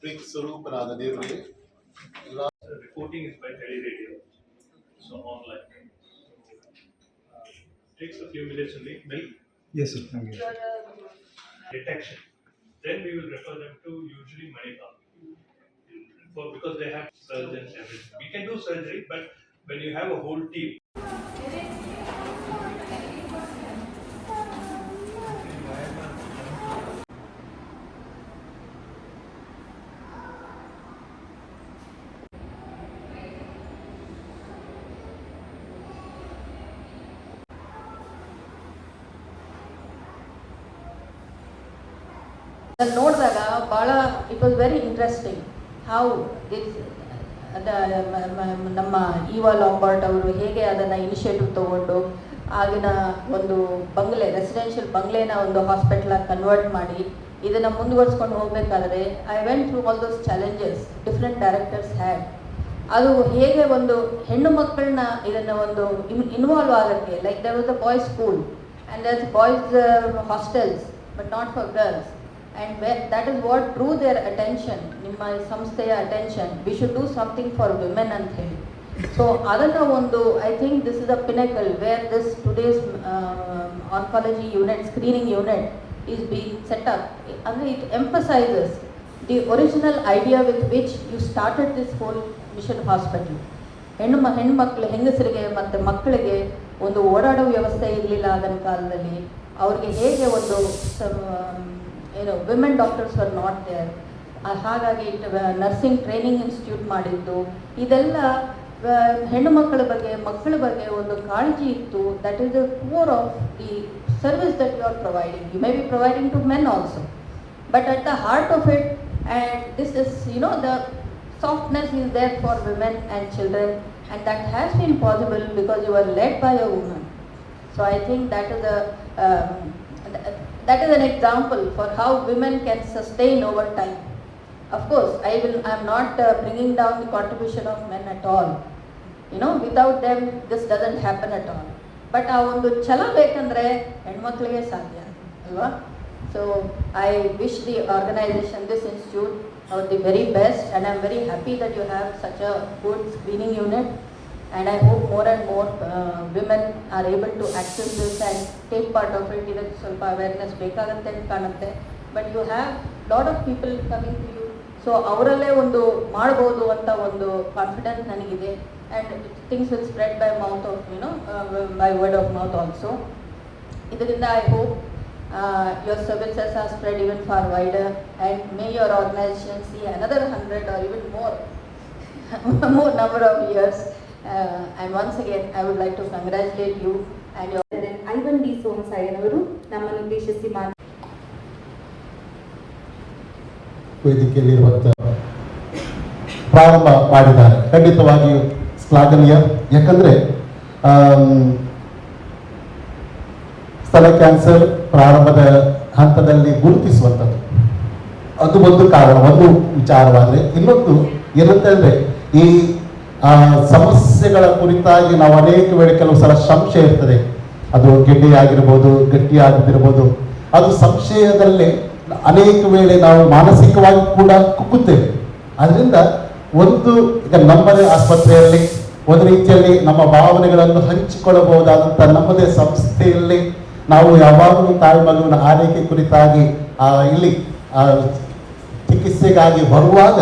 ಪ್ರೀತಿ ಸ್ವರೂಪನಾದ ದೇವರಿಗೆ ಎಲ್ಲ The reporting is by teleradio, so online. Uh, Takes a few minutes only, will Yes, sir. Thank you. detection. Then we will refer them to usually Manipal. For, because they have surgeons, everything. We can do surgery, but when you have a whole team, ಅಲ್ಲಿ ನೋಡಿದಾಗ ಭಾಳ it was very interesting how this ನಮ್ಮ Eva ಲಾಂಬಾರ್ಟ್ ಅವರು ಹೇಗೆ ಅದನ್ನು initiative ತಗೊಂಡು ಆಗಿನ ಒಂದು ಬಂಗ್ಲೆ ರೆಸಿಡೆನ್ಷಿಯಲ್ ಬಂಗ್ಲೆನ ಒಂದು ಹಾಸ್ಪಿಟ್ಲಾಗಿ ಕನ್ವರ್ಟ್ ಮಾಡಿ ಇದನ್ನು ಮುಂದುವರ್ಸ್ಕೊಂಡು ಹೋಗಬೇಕಾದ್ರೆ I went through all those challenges different directors had ಅದು ಹೇಗೆ ಒಂದು ಹೆಣ್ಣು ಮಕ್ಕಳನ್ನ ಇದನ್ನು ಒಂದು ಇನ್ವಾಲ್ವ್ ಆಗೋಕ್ಕೆ like there was a boys school and there's boys hostels but not for girls and way that is what drew their attention ನಿಮ್ಮ ಸಂಸ್ಥೆಯ attention we should do something for women ಅಂತ ಹೇಳಿ. ಸೊ ಅದನ್ನು ಒಂದು I think this is a pinnacle where this today's oncology unit screening unit is being set up ಅಂದರೆ it emphasises the original idea with which you started this whole mission hospital ಹೆಣ್ಣು ಮ ಹೆಣ್ಮಕ್ಳು ಹೆಂಗಸರಿಗೆ ಮತ್ತು ಮಕ್ಕಳಿಗೆ ಒಂದು ಓಡಾಡೋ ವ್ಯವಸ್ಥೆ ಇರಲಿಲ್ಲ ಆಗಿನ ಕಾಲದಲ್ಲಿ. ಅವ್ರಿಗೆ ಹೇಗೆ ಒಂದು ಏನು women doctors are not there ಹಾಗಾಗಿ ನರ್ಸಿಂಗ್ ಟ್ರೈನಿಂಗ್ ಇನ್ಸ್ಟಿಟ್ಯೂಟ್ ಮಾಡಿದ್ದು ಇದೆಲ್ಲ ಹೆಣ್ಣು ಮಕ್ಕಳ ಬಗ್ಗೆ ಮಕ್ಕಳ ಬಗ್ಗೆ ಒಂದು ಕಾಳಜಿ ಇತ್ತು that is the core of the service that you are providing you may be providing to men also the heart of it and this is you know the softness is there for women and children and that has been possible because you were led by a woman so i think that is a um, th- that is an example for how women can sustain over time of course i will i am not uh, bringing down the contribution of men at all you know without them this doesn't happen at all but ಆ ಒಂದು ಛಲ ಬೇಕಂದ್ರೆ ಹೆಣ್ಮಕ್ಳಿಗೆ ಸಾಧ್ಯ ಅಲ್ವಾ so I wish the organisation this institute ಅವ್ರ the very best and I am very happy that you have such a good screening unit and I hope more and more women are able to access this and take part of it ಇದಕ್ಕೆ ಸ್ವಲ್ಪ awareness ಬೇಕಾಗುತ್ತೆ ಅಂತ ಕಾಣುತ್ತೆ. But you have lot of people coming to you so ಅವರಲ್ಲೇ ಒಂದು ಮಾಡ್ಬೋದು ಅಂತ ಒಂದು confidence ನನಗಿದೆ. And things will spread by mouth of you know by word of mouth also ಇದರಿಂದ I hope your services are spread even far wider and may your organisation see another hundred or even more more number of years. Uh, once again I would like to to you you your Ivan D ಸೋಮಸಾಯನವರು ನಮ್ಮನ್ನು ಉದ್ದೇಶಿಸಿ ಮಾತು. ವೇದಿಕೆಯಲ್ಲಿರುವಂಥ ಪ್ರಾರಂಭ ಮಾಡಿದ್ದಾರೆ. ಖಂಡಿತವಾಗಿಯೂ ಶ್ಲಾಘನೀಯ. ಯಾಕಂದರೆ ಸ್ತನ cancer ಪ್ರಾರಂಭದ ಹಂತದಲ್ಲಿ ಗುರುತಿಸುವಂಥದ್ದು. ಅದು ಒಂದು ಕಾರಣ ಒಂದು ವಿಚಾರವಾದರೆ ಇನ್ನೊಂದು ಏನಂತಂದ್ರೆ ಈ ಸಮಸ್ಯೆಗಳ ಕುರಿತಾಗಿ ನಾವು ಅನೇಕ ವೇಳೆ ಕೆಲವು ಸಲ ಸಂಶಯ ಇರ್ತದೆ. ಅದು ಗೆಡ್ಡೆ ಆಗಿರ್ಬೋದು ಅದು ಸಂಶಯದಲ್ಲಿ ಅನೇಕ ವೇಳೆ ನಾವು ಮಾನಸಿಕವಾಗಿ ಕೂಡ ಕುಕ್ಕುತ್ತೇವೆ ಅದರಿಂದ ಒಂದು, ಈಗ ನಮ್ಮದೇ ಆಸ್ಪತ್ರೆಯಲ್ಲಿ, ಒಂದು ರೀತಿಯಲ್ಲಿ ನಮ್ಮ ಭಾವನೆಗಳನ್ನು ಹಂಚಿಕೊಳ್ಳಬಹುದಾದಂಥ ನಮ್ಮದೇ ಸಂಸ್ಥೆಯಲ್ಲಿ ನಾವು ಯಾವಾಗಲೂ ತಾಯಿ ಮಗುವಿನ ಆರೈಕೆ ಕುರಿತಾಗಿ ಇಲ್ಲಿ ಚಿಕಿತ್ಸೆಗಾಗಿ ಬರುವಾಗ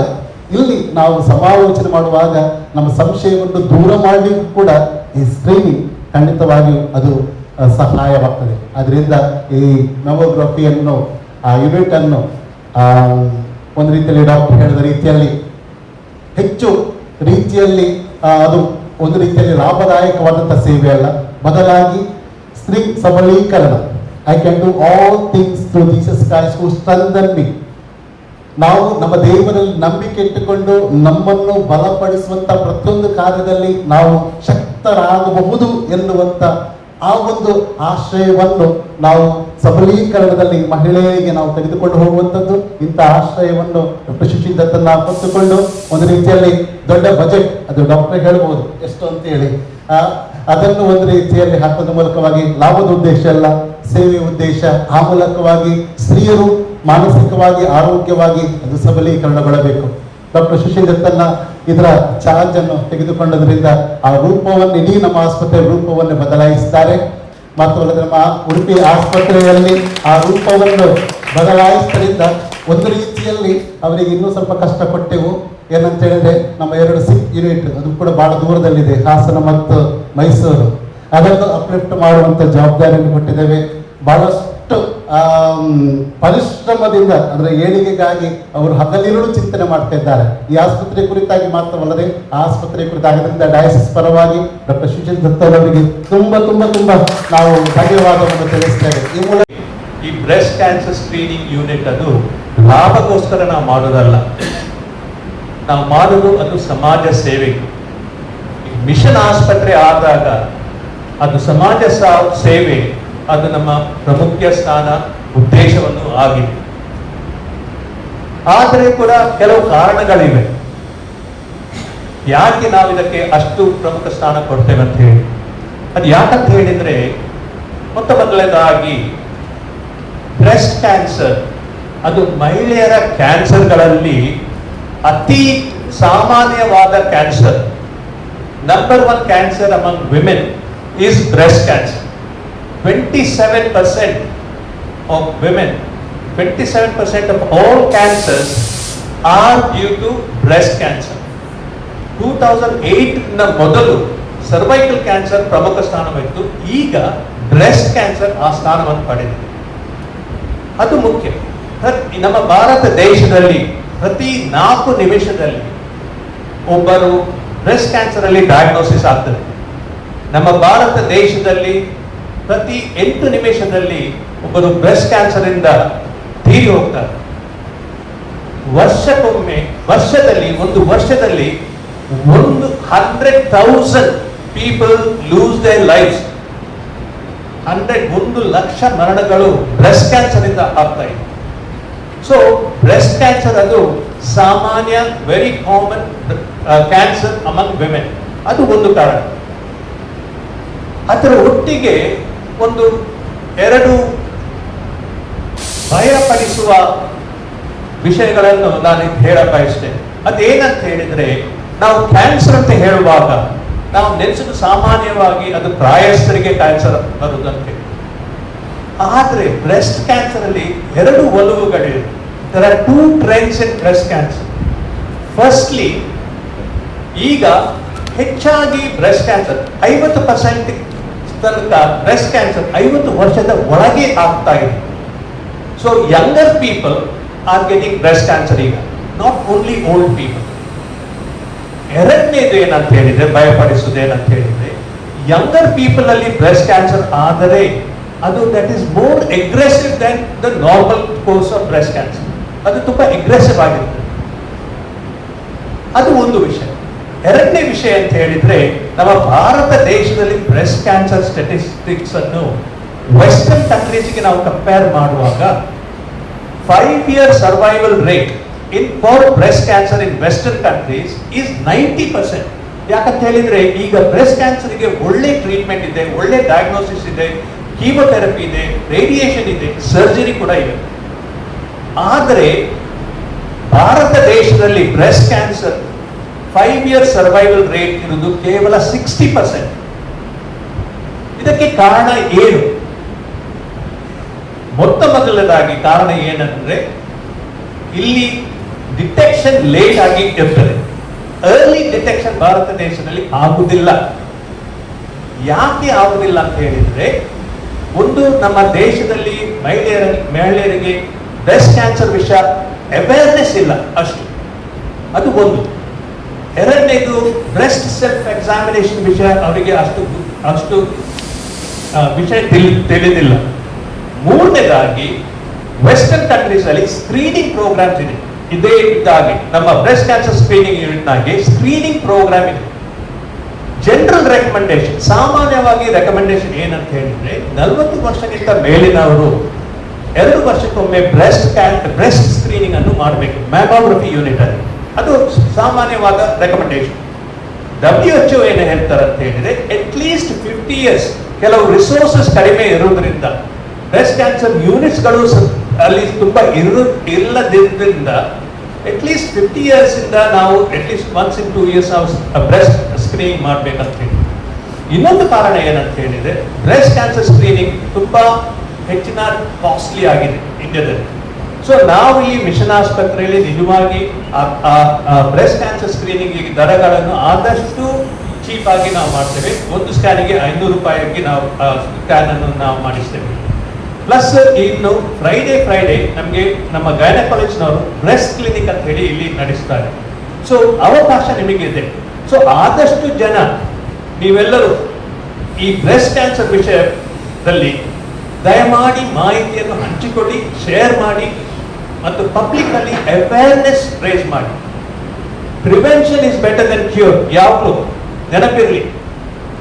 ಇಲ್ಲಿ ನಾವು ಸಮಾಲೋಚನೆ ಮಾಡುವಾಗ ನಮ್ಮ ಸಂಶಯವನ್ನು ದೂರ ಮಾಡಲಿಕ್ಕೂ ಕೂಡ ಈ ಸ್ಕ್ರೀನಿಂಗ್ ಖಂಡಿತವಾಗಿಯೂ ಅದು ಸಹಾಯವಾಗ್ತದೆ. ಅದರಿಂದ ಈ ಮೆಮೋಗ್ರಫಿಯನ್ನು ಆ ಯೂನಿಟ್ ಅನ್ನು ಒಂದು ರೀತಿಯಲ್ಲಿ ಡಾಕ್ಟರ್ ಹೇಳಿದ ರೀತಿಯಲ್ಲಿ ಹೆಚ್ಚು ರೀತಿಯಲ್ಲಿ ಅದು ಒಂದು ರೀತಿಯಲ್ಲಿ ಲಾಭದಾಯಕವಾದಂಥ ಸೇವೆ ಅಲ್ಲ. ಬದಲಾಗಿ ಸ್ತ್ರೀ ಸಬಲೀಕರಣ. I can do all things through Jesus Christ who strengthen me ನಾವು ನಮ್ಮ ದೇವರಲ್ಲಿ ನಂಬಿಕೆ ಇಟ್ಟುಕೊಂಡು ನಮ್ಮನ್ನು ಬಲಪಡಿಸುವಂತ ಪ್ರತಿಯೊಂದು ಕಾರ್ಯದಲ್ಲಿ ನಾವು ಶಕ್ತರಾಗಬಹುದು ಎನ್ನುವಂತ ಆ ಒಂದು ಆಶ್ರಯವನ್ನು ನಾವು ಸಬಲೀಕರಣದಲ್ಲಿ ಮಹಿಳೆಯರಿಗೆ ನಾವು ತೆಗೆದುಕೊಂಡು ಹೋಗುವಂಥದ್ದು. ಇಂಥ ಆಶ್ರಯವನ್ನು ಡಾಕ್ಟರ್ ಸುಶೀಲ್ ನಾವು ಹೊತ್ತುಕೊಂಡು ಒಂದು ರೀತಿಯಲ್ಲಿ ದೊಡ್ಡ ಬಜೆಟ್ ಅದು ಡಾಕ್ಟರ್ ಹೇಳ್ಬೋದು. ಎಷ್ಟು ಅಂತ ಆ, ಅದನ್ನು ಒಂದು ರೀತಿಯಲ್ಲಿ ಹಾಕೋದ್ರ ಮೂಲಕವಾಗಿ ಲಾಭದ ಉದ್ದೇಶ ಅಲ್ಲ, ಸೇವೆ ಉದ್ದೇಶ. ಆ ಮೂಲಕವಾಗಿ ಸ್ತ್ರೀಯರು ಮಾನಸಿಕವಾಗಿ, ಆರೋಗ್ಯವಾಗಿ ಅದು ಸಬಲೀಕರಣಗೊಳ್ಳಬೇಕು. ಡಾಕ್ಟರ್ ಸುಶೀಲ್ ದತ್ತನ್ನ ಇದರ ಚಾರ್ಜ್ ಅನ್ನು ತೆಗೆದುಕೊಂಡದ್ರಿಂದ ಆ ರೂಪವನ್ನು, ಇಡೀ ನಮ್ಮ ಆಸ್ಪತ್ರೆಯ ರೂಪವನ್ನು ಬದಲಾಯಿಸುತ್ತಾರೆ ಮತ್ತು ನಮ್ಮ ಉಡುಪಿ ಆಸ್ಪತ್ರೆಯಲ್ಲಿ ಆ ರೂಪವನ್ನು ಬದಲಾಯಿಸಿದ್ರಿಂದ ಒಂದು ರೀತಿಯಲ್ಲಿ ಅವರಿಗೆ ಇನ್ನೂ ಸ್ವಲ್ಪ ಕಷ್ಟ ಕೊಟ್ಟೆವು. ಏನಂತ ಹೇಳಿದ್ರೆ ನಮ್ಮ ಎರಡು ಸಿ ಯೂನಿಟ್, ಅದು ಕೂಡ ಬಹಳ ದೂರದಲ್ಲಿದೆ, ಹಾಸನ ಮತ್ತು ಮೈಸೂರು. ಅದನ್ನು ಅಪ್ಲಿಫ್ಟ್ ಮಾಡುವಂತ ಜವಾಬ್ದಾರಿಯನ್ನು ಕೊಟ್ಟಿದ್ದೇವೆ. ಬಹಳಷ್ಟು ಪರಿಶ್ರಮದಿಂದ, ಅಂದ್ರೆ ಏಳಿಗೆಗಾಗಿ ಅವರು ಹಗಲಿರುಳು ಚಿಂತನೆ ಮಾಡ್ತಾ ಇದ್ದಾರೆ. ಈ ಆಸ್ಪತ್ರೆ ಕುರಿತಾಗಿ ಮಾತ್ರವಲ್ಲದೆ ಆಸ್ಪತ್ರೆ ಕುರಿತಾಗಿದ್ದರಿಂದ ಡಯಾಸಿಸ್ ಪರವಾಗಿ ಡಾಕ್ಟರ್ ಸುಶೀಲ್ ದತ್ತರವರಿಗೆ ತುಂಬಾ ತುಂಬಾ ತುಂಬಾ ನಾವು ಧನ್ಯವಾದವನ್ನು ತಿಳಿಸ್ತೇವೆ. ಈ ಮೂಲಕ ಈ ಬ್ರೆಸ್ಟ್ ಕ್ಯಾನ್ಸರ್ ಸ್ಕ್ರೀನಿಂಗ್ ಯೂನಿಟ್ ಅದು ಲಾಭಕ್ಕೋಸ್ಕರ ನಾವು ಮಾಡೋದಲ್ಲ. ನಾವು ಮಾಡೋದು ಅದು ಸಮಾಜ ಸೇವೆ. ಮಿಷನ್ ಆಸ್ಪತ್ರೆ ಆದಾಗ ಅದು ಸಮಾಜ ಸೇವೆ, ಅದು ನಮ್ಮ ಪ್ರಮುಖ ಸ್ಥಾನ, ಉದ್ದೇಶವನ್ನು ಆಗಿದೆ. ಆದರೆ ಕೂಡ ಕೆಲವು ಕಾರಣಗಳಿವೆ. ಯಾಕೆ ನಾವು ಇದಕ್ಕೆ ಅಷ್ಟು ಪ್ರಮುಖ ಸ್ಥಾನ ಕೊಡ್ತೇವೆ ಅಂತ ಹೇಳಿ. ಅದು ಯಾಕಂತ ಹೇಳಿದ್ರೆ ಮೊತ್ತ ಮೊದಲನೇದಾಗಿ ಬ್ರೆಸ್ಟ್ ಕ್ಯಾನ್ಸರ್, ಅದು ಮಹಿಳೆಯರ ಕ್ಯಾನ್ಸರ್ಗಳಲ್ಲಿ ಅತಿ ಸಾಮಾನ್ಯವಾದ cancer number one cancer among women is breast cancer twenty seven percent of women twenty seven percent of all cancers are due to breast cancer two thousand ಏಟ್ನ ಮೊದಲು ಸರ್ವೈಕಲ್ ಕ್ಯಾನ್ಸರ್ ಪ್ರಮುಖ ಸ್ಥಾನವಿತ್ತು ಈಗ breast cancer ಆ ಸ್ಥಾನವನ್ನು ಪಡೆದಿದೆ. ಅದು ಮುಖ್ಯ. ನಮ್ಮ ಭಾರತ ದೇಶದಲ್ಲಿ ಪ್ರತಿ ನಾಲ್ಕು ನಿಮಿಷದಲ್ಲಿ ಒಬ್ಬರು ಬ್ರೆಸ್ಟ್ ಕ್ಯಾನ್ಸರ್ ಅಲ್ಲಿ ಡಯಾಗ್ನೋಸಿಸ್ ಆಗ್ತದೆ. ನಮ್ಮ ಭಾರತ ದೇಶದಲ್ಲಿ ಪ್ರತಿ ಎಂಟು ನಿಮಿಷದಲ್ಲಿ ಒಬ್ಬರು ಬ್ರೆಸ್ಟ್ ಕ್ಯಾನ್ಸರ್ ಇಂದ ತೀರಿ ಹೋಗ್ತಾರೆ. ವರ್ಷಕ್ಕೊಮ್ಮೆ, ವರ್ಷದಲ್ಲಿ, ಒಂದು ವರ್ಷದಲ್ಲಿ ಒಂದು hundred thousand people lose they life hundred ಒಂದು ಲಕ್ಷ ಮರಣಗಳು ಬ್ರೆಸ್ಟ್ ಕ್ಯಾನ್ಸರ್ ಇಂದ ಆಗ್ತಾ ಇದೆ. ಸೊ ಬ್ರೆಸ್ಟ್ ಕ್ಯಾನ್ಸರ್ ಅದು ಸಾಮಾನ್ಯ very common cancer among women ಅದು ಒಂದು ಕಾರಣ. ಅದರ ಒಟ್ಟಿಗೆ ಒಂದು ಎರಡು ಭಯಪಡಿಸುವ ವಿಷಯಗಳನ್ನು ನಾನು ಹೇಳ ಬಯಸ್ತೇನೆ ಅದೇನಂತ ಹೇಳಿದ್ರೆ, ನಾವು ಕ್ಯಾನ್ಸರ್ ಅಂತ ಹೇಳುವಾಗ, ನಾವು ನೆನೆಸಲು ಸಾಮಾನ್ಯವಾಗಿ ಅದು ಪ್ರಾಯಸ್ಥರಿಗೆ ಕ್ಯಾನ್ಸರ್ ಬರುವುದಂತೆ ಆದರೆ ಬ್ರೆಸ್ಟ್ ಕ್ಯಾನ್ಸರ್ ಅಲ್ಲಿ ಎರಡು ಒಲವುಗಳಿವೆ. There are two trends in breast cancer firstly ಈಗ ಹೆಚ್ಚಾಗಿ ಬ್ರೆಸ್ಟ್ ಕ್ಯಾನ್ಸರ್ ಐವತ್ತು ಪರ್ಸೆಂಟ್ ತನಕ ಬ್ರೆಸ್ಟ್ ಕ್ಯಾನ್ಸರ್ ಐವತ್ತು ವರ್ಷದ ಒಳಗೆ ಆಗ್ತಾ ಇದೆ. So younger people are getting breast cancer ಈಗ. ನಾಟ್ ಓನ್ಲಿ ಓಲ್ಡ್ ಪೀಪಲ್ ಎರಡನೇದು ಏನಂತ ಹೇಳಿದ್ರೆ ಭಯಪಡಿಸುವುದು ಏನಂತ ಹೇಳಿದ್ರೆ ಯಂಗರ್ ಪೀಪಲ್ ಅಲ್ಲಿ ಬ್ರೆಸ್ಟ್ ಕ್ಯಾನ್ಸರ್ ಆದರೆ ಅದು that is more aggressive than the normal course of breast cancer ಅದು ತುಂಬಾ ಎಗ್ರೆಸಿವ್ ಆಗಿರುತ್ತೆ. ಅದು ಒಂದು ವಿಷಯ. ಎರಡನೇ ವಿಷಯ ಅಂತ ಹೇಳಿದ್ರೆ, ನಮ್ಮ ಭಾರತ ದೇಶದಲ್ಲಿ ಬ್ರೆಸ್ಟ್ ಕ್ಯಾನ್ಸರ್ ಸ್ಟೆಟಿಸ್ಟಿಕ್ಸ್ ಅನ್ನು ವೆಸ್ಟರ್ನ್ ಕಂಟ್ರೀಸ್ಗೆ ನಾವು ಕಂಪೇರ್ ಮಾಡುವಾಗ five year survival rate in for breast cancer in western countries is ninety percent ಯಾಕಂತ ಹೇಳಿದ್ರೆ ಈಗ ಬ್ರೆಸ್ಟ್ ಕ್ಯಾನ್ಸರ್ಗೆ ಒಳ್ಳೆ ಟ್ರೀಟ್ಮೆಂಟ್ ಇದೆ, ಒಳ್ಳೆ ಡಯಾಗ್ನೋಸಿಸ್ ಇದೆ ಕೀಮೋಥೆರಪಿ ಇದೆ ರೇಡಿಯೇಷನ್ ಇದೆ ಸರ್ಜರಿ ಕೂಡ ಇದೆ. ಆದರೆ ಭಾರತ ದೇಶದಲ್ಲಿ breast cancer five year survival rate ಇರುವುದು ಕೇವಲ ಸಿಕ್ಸ್ಟಿ ಪರ್ಸೆಂಟ್ ಇದಕ್ಕೆ ಕಾರಣ ಏನು? ಮೊತ್ತ ಮೊದಲನೇದಾಗಿ ಕಾರಣ ಏನಂದ್ರೆ, ಇಲ್ಲಿ ಡಿಟೆಕ್ಷನ್ ಲೇಟ್ ಆಗಿ ಇರ್ತದೆ. ಅರ್ಲಿ ಡಿಟೆಕ್ಷನ್ ಭಾರತ ದೇಶದಲ್ಲಿ ಆಗುದಿಲ್ಲ. ಯಾಕೆ ಆಗುದಿಲ್ಲ ಅಂತ ಹೇಳಿದ್ರೆ ಒಂದು ನಮ್ಮ ದೇಶದಲ್ಲಿ ಮಹಿಳೆಯರ, ಮಹಿಳೆಯರಿಗೆ ಬ್ರೆಸ್ಟ್ ಕ್ಯಾನ್ಸರ್ ವಿಷಯ ಅವೇರ್ನೆಸ್ ಇಲ್ಲ ಅಷ್ಟು. ಅದು ಒಂದು. ಎರಡನೇದು ಬ್ರೆಸ್ಟ್ ಸೆಲ್ಫ್ ಎಕ್ಸಾಮಿನೇಷನ್ ವಿಷಯ ಅವರಿಗೆ ಅಷ್ಟು ಅಷ್ಟು ವಿಷಯ ತಿಳಿ- ತಿಳಿದಿಲ್ಲ. ಮೂರನೇದಾಗಿ ವೆಸ್ಟರ್ನ್ ಕಂಟ್ರೀಸ್ ಅಲ್ಲಿ ಸ್ಕ್ರೀನಿಂಗ್ ಪ್ರೋಗ್ರಾಮ್ಸ್ ಇದೆ. ಇದೇ ಇದ್ದಾಗೆ. ನಮ್ಮ ಬ್ರೆಸ್ಟ್ ಕ್ಯಾನ್ಸರ್ ಸ್ಕ್ರೀನಿಂಗ್ ಯೂನಿಟ್ನಾಗಿ ಸ್ಕ್ರೀನಿಂಗ್ ಪ್ರೋಗ್ರಾಮ್ ಇದೆ. ಜನರಲ್ ರೆಕಮೆಂಡೇಶನ್ ಸಾಮಾನ್ಯವಾಗಿ ರೆಕಮೆಂಡೇಶನ್ ಏನಂತ ಹೇಳಿದ್ರೆ, ನಲವತ್ತು ವರ್ಷಕ್ಕಿಂತ ಮೇಲಿನವರು ಎರಡು ವರ್ಷಕ್ಕೊಮ್ಮೆ ಬ್ರೆಸ್ಟ್ ಕ್ಯಾನ್ ಬ್ರೆಸ್ಟ್ ಸ್ಕ್ರೀನಿಂಗ್ ಅನ್ನು ಮಾಡಬೇಕು ಮ್ಯಾಮೋಗ್ರಫಿ ಯೂನಿಟ್ ಅಲ್ಲಿ. ಅದು ಸಾಮಾನ್ಯವಾದ ರೆಕಮೆಂಡೇಶನ್ ಡಬ್ಲ್ಯೂ ಎಚ್ ಏನು ಹೇಳ್ತಾರೆ ಅಂತ ಹೇಳಿದ್ರೆ ಅಟ್ ಲೀಸ್ಟ್ ಫಿಫ್ಟಿ ಇಯರ್ಸ್ ಕೆಲವು ರಿಸೋರ್ಸಸ್ ಕಡಿಮೆ ಇರುವುದರಿಂದ ಬ್ರೆಸ್ಟ್ ಕ್ಯಾನ್ಸರ್ ಯೂನಿಟ್ಸ್ಗಳು ಅಲ್ಲಿ ತುಂಬಾ ಇರು ಇಲ್ಲದಿದ್ದರಿಂದ ಅಟ್ ಲೀಸ್ಟ್ ಫಿಫ್ಟಿ ಇಯರ್ಸ್ ಇಂದ ನಾವು at least once in two years ನಾವು ಬ್ರೆಸ್ಟ್ ಸ್ಕ್ರೀನಿಂಗ್ ಮಾಡ್ಬೇಕಂತ ಹೇಳಿ. ಇನ್ನೊಂದು ಕಾರಣ ಏನಂತ ಹೇಳಿದ್ರೆ ಬ್ರೆಸ್ಟ್ ಕ್ಯಾನ್ಸರ್ ಸ್ಕ್ರೀನಿಂಗ್ ತುಂಬಾ ಹೆಚ್ಚಿನ ಕಾಸ್ಟ್ಲಿ ಆಗಿದೆ ಇಂಡಿಯಾದಲ್ಲಿ ಸೊ ನಾವು ಈ ಮಿಷನ್ ಆಸ್ಪತ್ರೆಯಲ್ಲಿ ನಿಜವಾಗಿ ಬ್ರೆಸ್ಟ್ ಕ್ಯಾನ್ಸರ್ ಸ್ಕ್ರೀನಿಂಗ್ ದರಗಳನ್ನು ಆದಷ್ಟು ಚೀಪ್ ಆಗಿ ನಾವು ಮಾಡ್ತೇವೆ. ಒಂದು ಸ್ಕ್ಯಾನಿಗೆ ಐನೂರು ರೂಪಾಯಿಗೆ ನಾವು ಸ್ಕ್ಯಾನ್ ಅನ್ನು ನಾವು ಮಾಡಿಸ್ತೇವೆ. ಪ್ಲಸ್ ಇನ್ನು ಫ್ರೈಡೇ ಫ್ರೈಡೇ ನಮಗೆ ನಮ್ಮ ಗೈನಕಾಲಜಿನವರು ಬ್ರೆಸ್ಟ್ ಕ್ಲಿನಿಕ್ ಅಂತ ಹೇಳಿ ಇಲ್ಲಿ ನಡೆಸ್ತಾರೆ. ಸೊ ಅವಕಾಶ ನಿಮಗಿದೆ ಸೊ ಆದಷ್ಟು ಜನ ನೀವೆಲ್ಲರೂ ಈ ಬ್ರೆಸ್ಟ್ ಕ್ಯಾನ್ಸರ್ ವಿಷಯದಲ್ಲಿ ದಯಮಾಡಿ ಮಾಹಿತಿಯನ್ನು ಹಂಚಿಕೊಳ್ಳಿ ಶೇರ್ ಮಾಡಿ ಮತ್ತು ಪಬ್ಲಿಕ್ ಅಲ್ಲಿ ಅವೇರ್ನೆಸ್ ರೇಸ್ ಮಾಡಿ. Prevention is better than cure ಯಾವಾಗಲೂ ನೆನಪಿರಲಿ.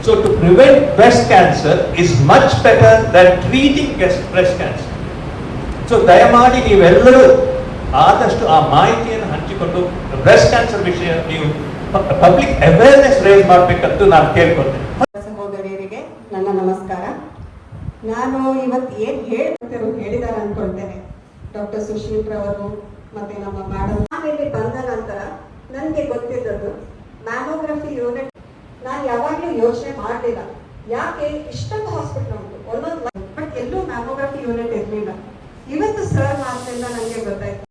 So to prevent breast cancer is much better than treating breast cancer so ದಯಮಾಡಿ ನೀವೆಲ್ಲರೂ ಆದಷ್ಟು ಆ ಮಾಹಿತಿಯನ್ನು ಹಂಚಿಕೊಂಡು ಬ್ರೆಸ್ಟ್ ಕ್ಯಾನ್ಸರ್ ವಿಷಯ ನೀವು ಪಬ್ಲಿಕ್ ಅವೇರ್ನೆಸ್ ರೇಸ್ ಮಾಡಬೇಕಂತ ನಾನು ಕೇಳ್ಕೊಳ್ತೇನೆ ಸಹೋದರಿಯರಿಗೆ ನನ್ನ ನಮಸ್ಕಾರ ನಾನು ಇವತ್ತು ಏನ್ ಹೇಳ್ತಾರೆ ಹೇಳಿದಾರೆ ಅನ್ಕೊಳ್ತೇನೆ ಡಾಕ್ಟರ್ ಸುಶೀಲ್ ರವರು ಮತ್ತೆ ನಮ್ಮ ಮೇಡಮ್ ಆಮೇಲೆ ಬಂದ ನಂತರ ನನಗೆ ಗೊತ್ತಿದ್ದದ್ದು ಮ್ಯಾಮೋಗ್ರಫಿ ಯೂನಿಟ್ ನಾನು ಯಾವಾಗಲೂ ಯೋಚನೆ ಮಾಡಲಿಲ್ಲ. ಯಾಕೆ? ಇಷ್ಟೊಂದು ಹಾಸ್ಪಿಟಲ್ ಉಂಟು. ಒಂದೊಂದು ಬಟ್ ಎಲ್ಲೂ ಮ್ಯಾಮೋಗ್ರಫಿ ಯೂನಿಟ್ ಇರಲಿಲ್ಲ. ಇವತ್ತು ಸರ್ ಮಾತಿನಿಂದ ನನಗೆ ಗೊತ್ತಾಯ್ತು.